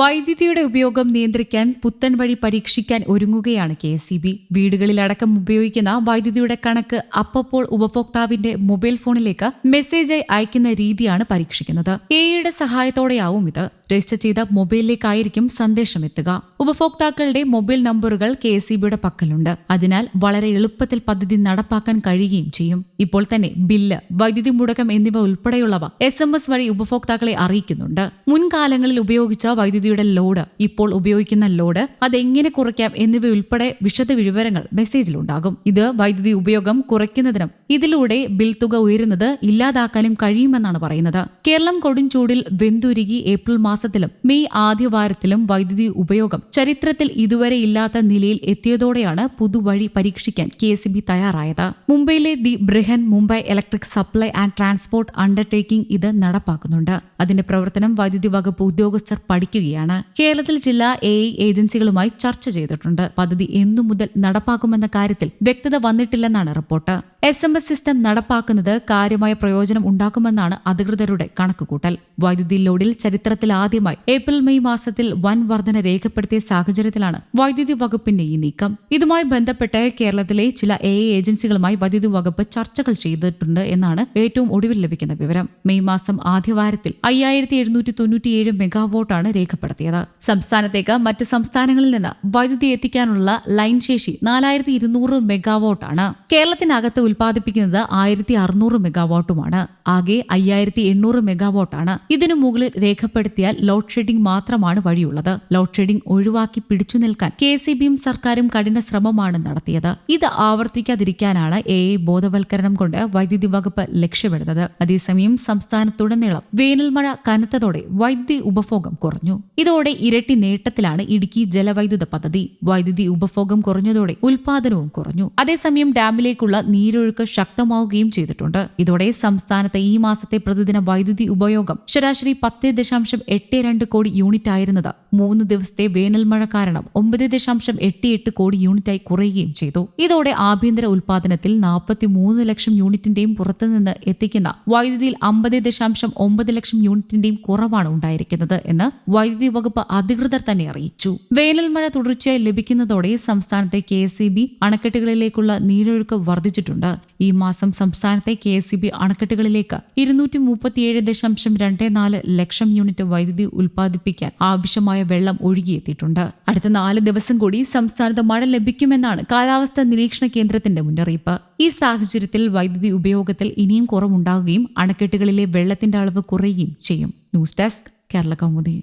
വൈദ്യുതിയുടെ ഉപയോഗം നിയന്ത്രിക്കാൻ പുത്തൻ വഴി പരീക്ഷിക്കാൻ ഒരുങ്ങുകയാണ് കെ എസ് വീടുകളിലടക്കം ഉപയോഗിക്കുന്ന വൈദ്യുതിയുടെ കണക്ക് അപ്പപ്പോൾ ഉപഭോക്താവിന്റെ മൊബൈൽ ഫോണിലേക്ക് മെസ്സേജായി അയക്കുന്ന രീതിയാണ് പരീക്ഷിക്കുന്നത്. എയുടെ സഹായത്തോടെയാവും ഇത്. രജിസ്റ്റർ ചെയ്ത മൊബൈലിലേക്കായിരിക്കും സന്ദേശം എത്തുക ഉപഭോക്താക്കളുടെ മൊബൈൽ നമ്പറുകൾ കെ എസ് പക്കലുണ്ട്. അതിനാൽ വളരെ എളുപ്പത്തിൽ പദ്ധതി നടപ്പാക്കാൻ കഴിയുകയും ചെയ്യും. ഇപ്പോൾ തന്നെ ബില്ല് വൈദ്യുതി മുടക്കം എന്നിവ ഉൾപ്പെടെയുള്ളവ എസ് എം എസ് വഴി ഉപഭോക്താക്കളെ അറിയിക്കുന്നുണ്ട്. മുൻകാലങ്ങളിൽ ഉപയോഗിച്ച വൈദ്യുതിയുടെ ലോഡ് ഇപ്പോൾ ഉപയോഗിക്കുന്ന ലോഡ് അതെങ്ങനെ കുറയ്ക്കാം എന്നിവ ഉൾപ്പെടെ വിശദ വിവരങ്ങൾ മെസ്സേജിലുണ്ടാകും. ഇത് വൈദ്യുതി ഉപയോഗം കുറയ്ക്കുന്നതിനും ഇതിലൂടെ ബിൽ തുക ഉയരുന്നത് ഇല്ലാതാക്കാനും കഴിയുമെന്നാണ് പറയുന്നത്. കേരളം കൊടുംചൂടിൽ വെന്തുരുകി ഏപ്രിൽ മാസത്തിലും മെയ് ആദ്യവാരത്തിലും വൈദ്യുതി ഉപയോഗം ചരിത്രത്തിൽ ഇതുവരെ ഇല്ലാത്ത നിലയിൽ എത്തിയതോടെയാണ് പുതുവഴി പരീക്ഷിക്കാൻ കെ എസ് തയ്യാറായത്. മുംബൈയിലെ the Brihan Mumbai electric supply and transport undertaking ഇത് നടപ്പാക്കുന്നുണ്ട്. അതിന്റെ പ്രവർത്തനം വൈദ്യുതി വകുപ്പ് ഉദ്യോഗസ്ഥർ പഠിക്കുകയാണ്. കേരളത്തിൽ ജില്ലാ എ ഏജൻസികളുമായി ചർച്ച ചെയ്തിട്ടുണ്ട്. പദ്ധതി എന്നു മുതൽ നടപ്പാക്കുമെന്ന കാര്യത്തിൽ വ്യക്തത വന്നിട്ടില്ലെന്നാണ് report. S M S system നടപ്പാക്കുന്നത് കാര്യമായ പ്രയോജനം ഉണ്ടാക്കുമെന്നാണ് അധികൃതരുടെ കണക്കുകൂട്ടൽ. വൈദ്യുതി ലോഡിൽ ചരിത്രത്തിൽ ആദ്യമായി ഏപ്രിൽ മെയ് മാസത്തിൽ വൻ വർധന രേഖപ്പെടുത്തിയ സാഹചര്യത്തിലാണ് വൈദ്യുതി വകുപ്പിന്റെ ഈ നീക്കം. ഇതുമായി ബന്ധപ്പെട്ട് കേരളത്തിലെ ചില എ ഏജൻസികളുമായി വൈദ്യുതി വകുപ്പ് ചർച്ചകൾ ചെയ്തിട്ടുണ്ട് എന്നാണ് ഏറ്റവും ഒടുവിൽ ലഭിക്കുന്ന വിവരം. മെയ് മാസം ആദ്യവാരത്തിൽ അയ്യായിരത്തി എഴുന്നൂറ്റി തൊണ്ണൂറ്റിയേഴ് മെഗാവോട്ടാണ് രേഖപ്പെടുത്തിയത്. സംസ്ഥാനത്തേക്ക് മറ്റ് സംസ്ഥാനങ്ങളിൽ നിന്ന് വൈദ്യുതി എത്തിക്കാനുള്ള ലൈൻ ശേഷി നാലായിരത്തി ഇരുന്നൂറ് മെഗാവോട്ടാണ്. കേരളത്തിനകത്ത് ഉൽപ്പാദിപ്പിക്കുന്നത് ആയിരത്തി അറുന്നൂറ് മെഗാവോട്ടുമാണ്. ആകെ അയ്യായിരത്തി എണ്ണൂറ് മെഗാവോട്ടാണ്. ഇതിനു മുകളിൽ രേഖപ്പെടുത്തിയാൽ ലോഡ് ഷെഡിംഗ് മാത്രമാണ് വഴിയുള്ളത്. ലോഡ് ഷെഡിംഗ് ഒഴിവാക്കി പിടിച്ചു നിൽക്കാൻ കെ സി ബിയും സർക്കാരും കഠിന ശ്രമമാണ് നടത്തിയത്. ഇത് ആവർത്തിക്കാതിരിക്കാനാണ് എ എ ബോധവൽക്കരണം കൊണ്ട് വൈദ്യുതി വകുപ്പ് ലക്ഷ്യമിടുന്നത്. അതേസമയം സംസ്ഥാനത്തുടനീളം വേനൽമഴ കനത്തതോടെ വൈദ്യുതി ഉപഭോഗം കുറഞ്ഞു. ഇതോടെ ഇരട്ടി നേട്ടത്തിലാണ് ഇടുക്കി ജലവൈദ്യുത പദ്ധതി. വൈദ്യുതി ഉപഭോഗം കുറഞ്ഞതോടെ ഉൽപാദനവും കുറഞ്ഞു. അതേസമയം ഡാമിലേക്കുള്ള നീരൊഴുക്ക് ശക്തമാവുകയും ചെയ്തിട്ടുണ്ട്. ഇതോടെ സംസ്ഥാനത്തെ ഈ മാസത്തെ പ്രതിദിന വൈദ്യുതി ഉപയോഗം ശരാശരി പത്ത് ദശാംശം എട്ട് രണ്ട് കോടി യൂണിറ്റ് ആയിരുന്നത് മൂന്ന് ദിവസത്തെ വേനൽ മഴ കാരണം ഒമ്പത് ദശാംശം എട്ട് എട്ട് കോടി യൂണിറ്റായി കുറയുകയും ചെയ്തു. ഇതോടെ ആഭ്യന്തര ഉൽപാദനത്തിൽ നാൽപ്പത്തി മൂന്ന് ലക്ഷം യൂണിറ്റിന്റെയും പുറത്തുനിന്ന് എത്തിക്കുന്ന വൈദ്യുതിയിൽ അമ്പത് ദശാംശം ഒമ്പത് ലക്ഷം യൂണിറ്റിന്റെയും കുറവാണ് ഉണ്ടായിരിക്കുന്നത് എന്ന് വൈദ്യുതി വകുപ്പ് അധികൃതർ തന്നെ അറിയിച്ചു. വേനൽ മഴ തുടർച്ചയായി ലഭിക്കുന്നതോടെ സംസ്ഥാനത്തെ കെ എസ് അണക്കെട്ടുകളിലേക്കുള്ള നീരൊഴുക്ക് വർദ്ധിച്ചിട്ടുണ്ട്. ഈ മാസം സംസ്ഥാനത്തെ കെ എസ് ബി അണക്കെട്ടുകളിലേക്ക് ഇരുന്നൂറ്റി മുപ്പത്തിയേഴ് ദശാംശം രണ്ട് നാല് ലക്ഷം യൂണിറ്റ് വൈദ്യുതി ഉൽപ്പാദിപ്പിക്കാൻ ആവശ്യമായ വെള്ളം ഒഴുകിയെത്തിയിട്ടുണ്ട്. അടുത്ത നാല് ദിവസം കൂടി സംസ്ഥാനത്ത് മഴ ലഭിക്കുമെന്നാണ് കാലാവസ്ഥാ നിരീക്ഷണ കേന്ദ്രത്തിന്റെ മുന്നറിയിപ്പ്. ഈ സാഹചര്യത്തിൽ വൈദ്യുതി ഉപയോഗത്തിൽ ഇനിയും കുറവുണ്ടാകുകയും അണക്കെട്ടുകളിലെ വെള്ളത്തിന്റെ അളവ് കുറയുകയും ചെയ്യും. News desk Kerala Kaumudi.